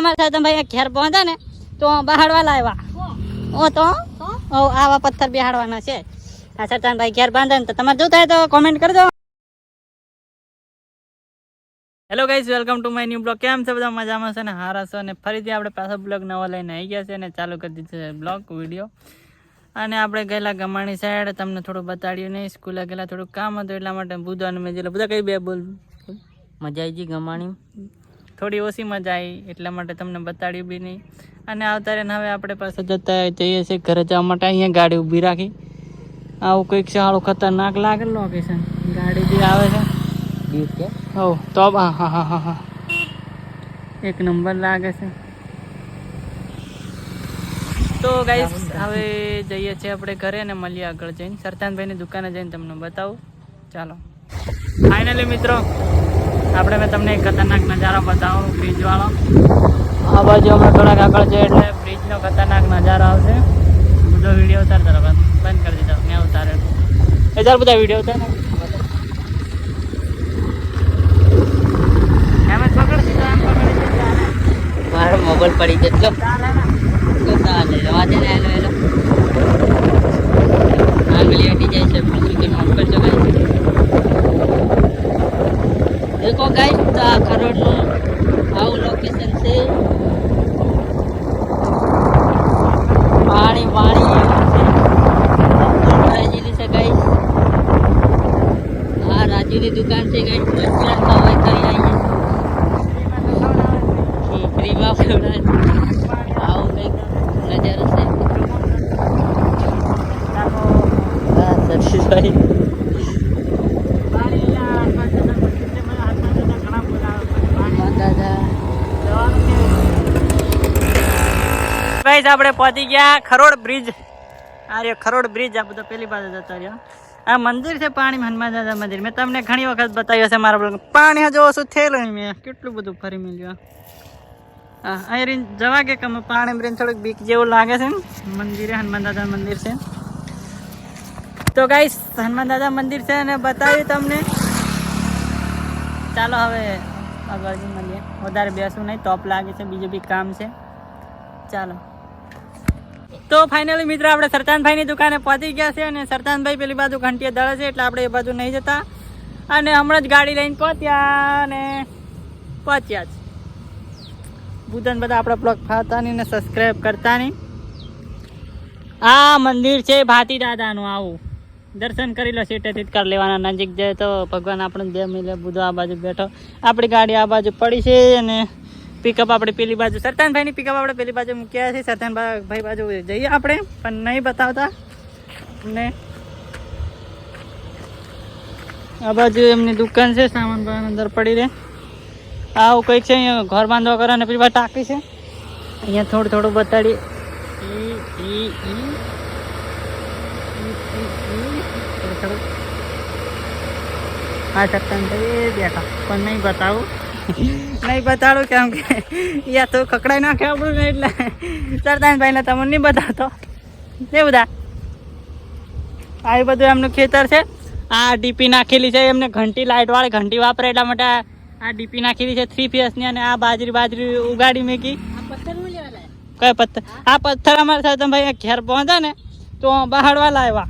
અમારા સાથે ભાઈ ઘેર પહોંચ્યા ને તો બહાડવા લાવ્યા ઓ તો ઓ આવા પથ્થર બિહાડવાના છે. આ સરતાન ભાઈ ઘેર બાંધે ને તો તમારે જોતા હોય તો કોમેન્ટ કરજો hello guys welcome to my new blog કેમ છે બધા? મજામાં છે ને? હારા છો અને ફરીથી આપણે પાછો બ્લોગ નવો લઈને આવી ગયા છે અને ચાલુ કરી દીધું છે બ્લોગ વીડિયો અને આપણે ગયેલા ગમાણી સાઈડ તમને થોડું બતાડ્યું નહીં. સ્કૂલે ગયેલા થોડું કામ હતું એટલા માટે બુધો અને મેં જેલા બધા કઈ બે બોલ. મજા આવી ગઈ ગમાણી થોડી ઓછી મજા આવી એટલા માટે તમને બતાડ્યું બી નહીં. અને આવતા રહીને હવે આપણે પાસે જતા જઈએ છીએ ઘરે જવા માટે અહીંયા ગાડી ઊભી રાખી. આવું કંઈક સારું ખતરનાક લાગે લોકેશન ગાડી બી આવે છે. હો તો હા હા હા હા હા. એક નંબર લાગે છે. તો ગાઈસ હવે જઈએ છીએ આપણે ઘરે અને મળીએ આગળ જઈને. સરતાનભાઈની દુકાને જઈને તમને બતાવું. ચાલો. ફાઇનલી મિત્રો. આપણે મેં તમને ખતરનાક નજારો બતાવું બ્રિજવાળો આ બાજુ અમે થોડાક આગળ છે એટલે બ્રિજનો ખતરનાક નજારો આવશે. બધો વીડિયો ઉતારતા રહો, બંધ કરી દીધો, મેં ઉતારે એ ચાલ બધા વીડિયો ઉતાર. મારો મોબાઈલ પડી જતો ચાલે, રવા દે ને, હેલો હેલો. આંગળી હટી જાય છે બીજું કે ઓફ કરજો ગાઈસ દેખો ગાઈસ તો આ ખરોડનું આવું લોકેશન છે પાણી પાણી રાજુની છે ગાઈસ રાજુની દુકાન છે ગાઈસ રેસ્ટોરન્ટ હોય કરી આવીએ. ફ્રીમાં ખવડાવે આવું કંઈક નજારો છે. હા સરસીભાઈ આપણે પહોંચી ગયા ખરોડ બ્રિજ. આ રહ્યો ખરોડ બ્રિજ આ બધો પેલી બાજુ જતો રહ્યો. આ મંદિર છે પાણી હનુમાન દાદા મંદિર. મેં તમને ઘણી વખત બતાવ્યું છે મારા બ્લોગ પાણી હજુ ઓછું થયેલું મેં કેટલું બધું ફરી મળ્યું હા અહીં રીન જવા કે કમ પાણી રીન થોડુંક બીક જેવું લાગે છે ને મંદિરે હનુમાન દાદા મંદિર છે. તો ગાઈસ હનુમાન દાદા મંદિર છે અને બતાવ્યું તમને. ચાલો હવે આગળ મળીએ. વધારે બેસવું નહીં, તોપ લાગે છે, બીજું બી કામ છે. ચાલો. તો ફાઇનલી મિત્રો આપણે સરતાનભાઈની દુકાને પહોંચી ગયા છે અને સરતાનભાઈ પેલી બાજુ ઘંટીએ દળે છે એટલે આપણે એ બાજુ નહીં જતા. અને હમણાં જ ગાડી લઈને પહોંચ્યા અને પહોંચ્યા જ. બુધન બધા આપણા બ્લોગ ફાવતા નહીં ને સબસ્ક્રાઈબ કરતા નહીં. આ મંદિર છે ભાતી દાદાનું આવું. દર્શન કરી લો સીટેથી જ કરી લેવાના, નજીક જાય તો ભગવાન આપણને બે મિલે બુધો આ બાજુ બેઠો. આપણી ગાડી આ બાજુ પડી છે અને પિકઅપ આપણે પેલી બાજુ સરતાનભાઈની પિકઅપ આપણે પેલી બાજુ મૂક્યા છે. સરતાનભાઈ ભાઈ બાજુ જઈએ આપણે, પણ નહીં બતાવતા. અમને આ બાજુ એમની દુકાન છે, સામાન બામાન અંદર પડી રહે. આવું કંઈક છે, અહીંયા ઘર બાંધવા કરે અને પેલી બાજુ ટાંકી છે. અહીંયા થોડું થોડું બતાડીએ. આ સરતાનભાઈ બેઠા, પણ નહીં બતાવું. નહીં બતાડું કેમ કે યા તો કકડાઈ નાખે આપણું ને એટલે સરદાનભાઈને તમને નહીં બતાવતો. એ બધા આ એ બધું એમનું ખેતર છે. આ ડીપી નાખેલી છે એમને ઘંટી લાઇટ વાળી ઘંટી વાપરે એટલા માટે આ- ડીપી નાખેલી છે થ્રી ની અને આ બાજરી બાજરી ઉગાડી મેકી. કઈ પથ્થર આ પથ્થર અમારા ભાઈ ઘેર પહોંચ્યા ને તો બહાડવા લાવ્યા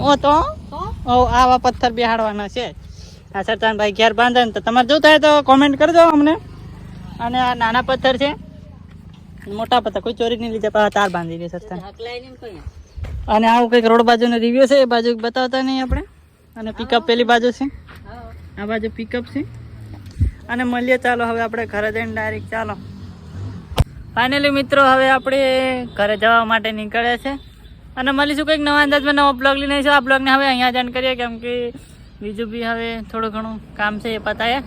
ઓ તો? આવા પથ્થર બિહાડવાના છે. આ સરતાનભાઈ ઘેર બાંધે ને તો તમારે જોતા હોય તો કોમેન્ટ કરજો અમને. અને આ નાના પથ્થર છે. મોટા પથ્થર કોઈ ચોરી નહીં લીધા પાછા તાર બાંધી દે સરતાન અને આવું કંઈક રોડ બાજુનો રિવ્યુ છે એ બાજુ બતાવતા નહીં આપણે. અને પિકઅપ પેલી બાજુ છે. આ બાજુ પિકઅપ છે. અને મળીએ ચાલો હવે આપણે ઘરે જઈને ડાયરેક્ટ ચાલો. ફાઇનલી મિત્રો હવે આપણે ઘરે જવા માટે નીકળ્યા છે. અને મળીશું કંઈક નવા અંદાજમાં નવો બ્લોગ લઈને આવીશું. આ બ્લોગને હવે અહીંયા જાણ કરીએ કેમ કે બીજું બી હવે થોડું ઘણું કામ છે એ પતાય.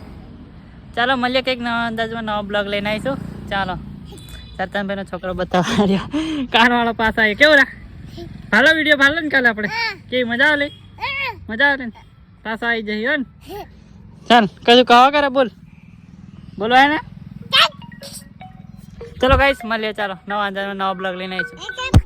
ચાલો મળીએ કંઈક નવા અંદાજમાં નવો બ્લોગ લઈને આવીશું. ચાલો. સરતાનભાઈનો છોકરો બતાવવા આવ્યો કાનવાળો પાસ આવ્યો કેવું રા? ભાલો વીડિયો ભાલો ને કાલે આપણે. કેવી મજા આવે મજા આવે ને? પાસા આવી જઈએ ને? ચાલ કશું કહો કરે બોલ. બોલો એને ચલો. ગાઈશ મળીએ. ચાલો નવા અંદાજમાં નવો બ્લોગ લઈને આવીશું.